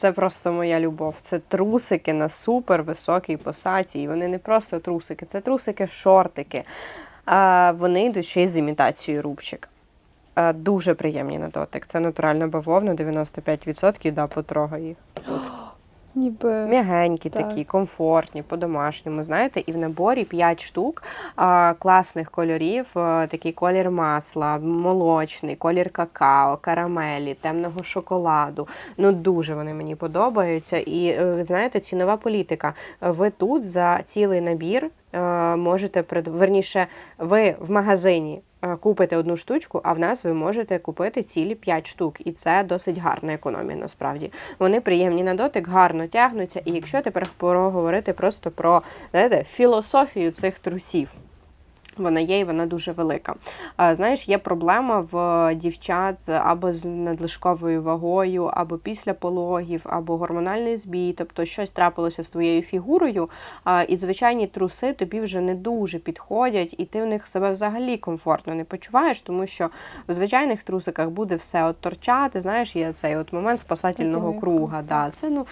Це просто моя любов. Це трусики на супер високій посаді. І вони не просто трусики, це трусики-шортики. А, вони йдуть ще й з імітацією рубчик. Дуже приємні на дотик. Це натуральна бавовна, 95%, да, потрогай їх. Ніби М'ягенькі Так. такі, комфортні, по-домашньому, знаєте, і в наборі 5 штук а, класних кольорів. а, такий колір масла, молочний, колір какао, карамелі, темного шоколаду. Ну дуже вони мені подобаються. І е, знаєте, цінова політика. Ви тут за цілий набір е, можете верніше, ви в магазині. Е, Купите одну штучку, а в нас ви можете купити цілі 5 штук, і це досить гарна економія. Насправді вони приємні на дотик, гарно тягнуться. І якщо тепер поговорити просто про знаєте, філософію цих трусів. Вона є і вона дуже велика. Знаєш, є проблема в дівчат або з надлишковою вагою, або після пологів, або гормональний збій, тобто щось трапилося з твоєю фігурою, а, і звичайні труси тобі вже не дуже підходять, і ти в них себе взагалі комфортно не почуваєш, тому що в звичайних трусиках буде все от торчати. Знаєш, є цей от момент спасательного круга. Да. Це ну.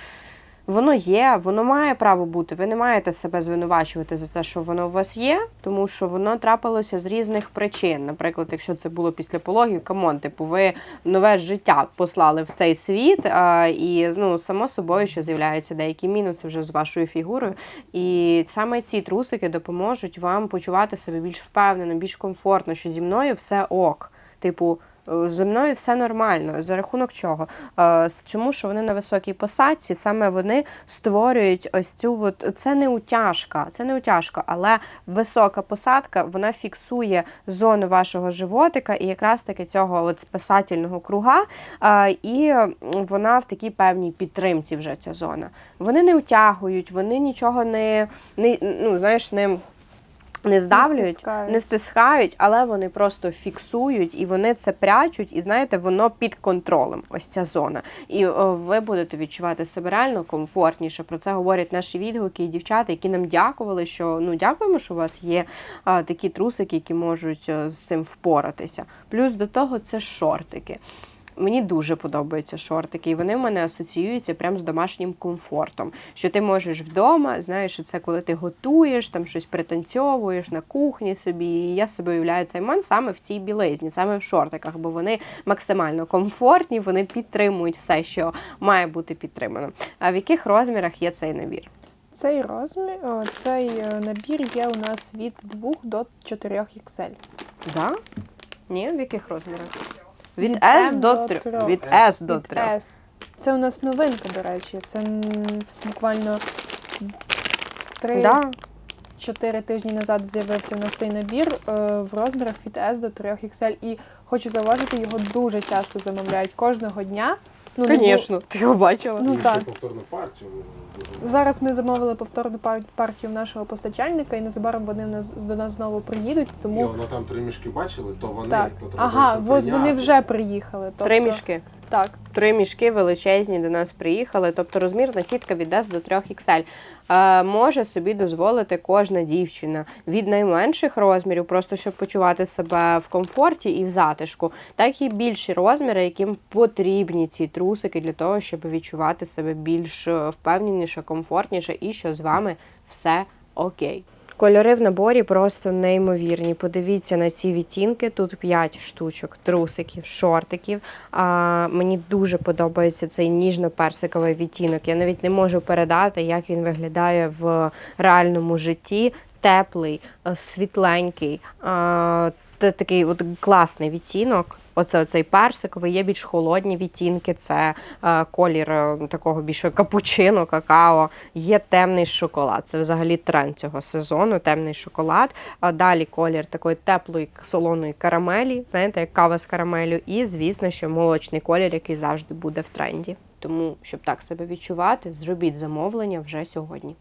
Воно є, воно має право бути. Ви не маєте себе звинувачувати за це, що воно у вас є, тому що воно трапилося з різних причин. Наприклад, якщо це було після пологів, камон, типу, ви нове життя послали в цей світ, а, і ну само собою, що з'являються деякі мінуси вже з вашою фігурою. І саме ці трусики допоможуть вам почувати себе більш впевнено, більш комфортно, що зі мною все ок. Типу. Е, Зі мною все нормально. За рахунок чого? Е, Чому що вони на високій посадці? Саме вони створюють ось цю от це не утяжка, це не утяжка, але висока посадка вона фіксує зону вашого животика і якраз таки цього от спасательного круга. е, І вона в такій певній підтримці вже ця зона. Вони не утягують, вони нічого не, не ну знаєш, не. Не здавлюють, стискають. не стискають, але вони просто фіксують і вони це прячуть, і знаєте, воно під контролем. Ось ця зона. І о, ви будете відчувати себе реально комфортніше. Про це говорять наші відгуки і дівчата, які нам дякували, що ну дякуємо, що у вас є а, такі трусики, які можуть е, з цим впоратися. Плюс до того це шортики. Мені дуже подобаються шортики, і вони в мене асоціюються прямо з домашнім комфортом. Що ти можеш вдома, знаєш, що це коли ти готуєш, там щось пританцьовуєш на кухні собі. І я собі уявляю цей момент саме в цій білизні, саме в шортиках, бо вони максимально комфортні, вони підтримують все, що має бути підтримано. А в яких розмірах є цей набір? цей розмір, о, цей е, набір є у нас від 2 до 4 XL. Да? Ні, в яких розмірах? Від, Від S M до до 3. трьох. Від S до Від 3. S. Це у нас новинка, до речі. Це м, буквально 3 Да. 4 тижні назад з'явився у нас цей набір е, в розмірах від S до 3 XL. І хочу зауважити, його дуже часто замовляють кожного дня. Ну, не бу- Звісно, ти його бачила. Ну, так. повторну партію. Зараз ми замовили повторну пар- партію в нашого постачальника, і незабаром вони в нас до нас знову приїдуть. І Тому воно там три мішки бачили, то вони так, то треба ага, їх от вони вже приїхали. Тобто, Три мішки. Так, Три мішки величезні до нас приїхали, тобто розмірна сітка від до 3 XL. Е, може собі дозволити кожна дівчина від найменших розмірів, просто щоб почувати себе в комфорті і в затишку, так і більші розміри, яким потрібні ці трусики для того, щоб відчувати себе більш е, впевненіше, комфортніше і що з вами все окей. Кольори в наборі просто неймовірні. Подивіться на ці відтінки. Тут 5 штучок, трусиків, шортиків. А, мені дуже подобається цей ніжно-персиковий відтінок. Я навіть не можу передати, як він виглядає в реальному житті. Теплий, е, світленький, такий от класний відтінок. Оце цей персиковий, є більш холодні відтінки, це е, колір е, такого більше капучино, какао. Є темний шоколад. Це взагалі тренд цього сезону. Темний шоколад. А далі колір такої теплої солоної карамелі, знаєте, як кава з карамелю. І, звісно, що молочний колір, який завжди буде в тренді. Тому, щоб так себе відчувати, зробіть замовлення вже сьогодні.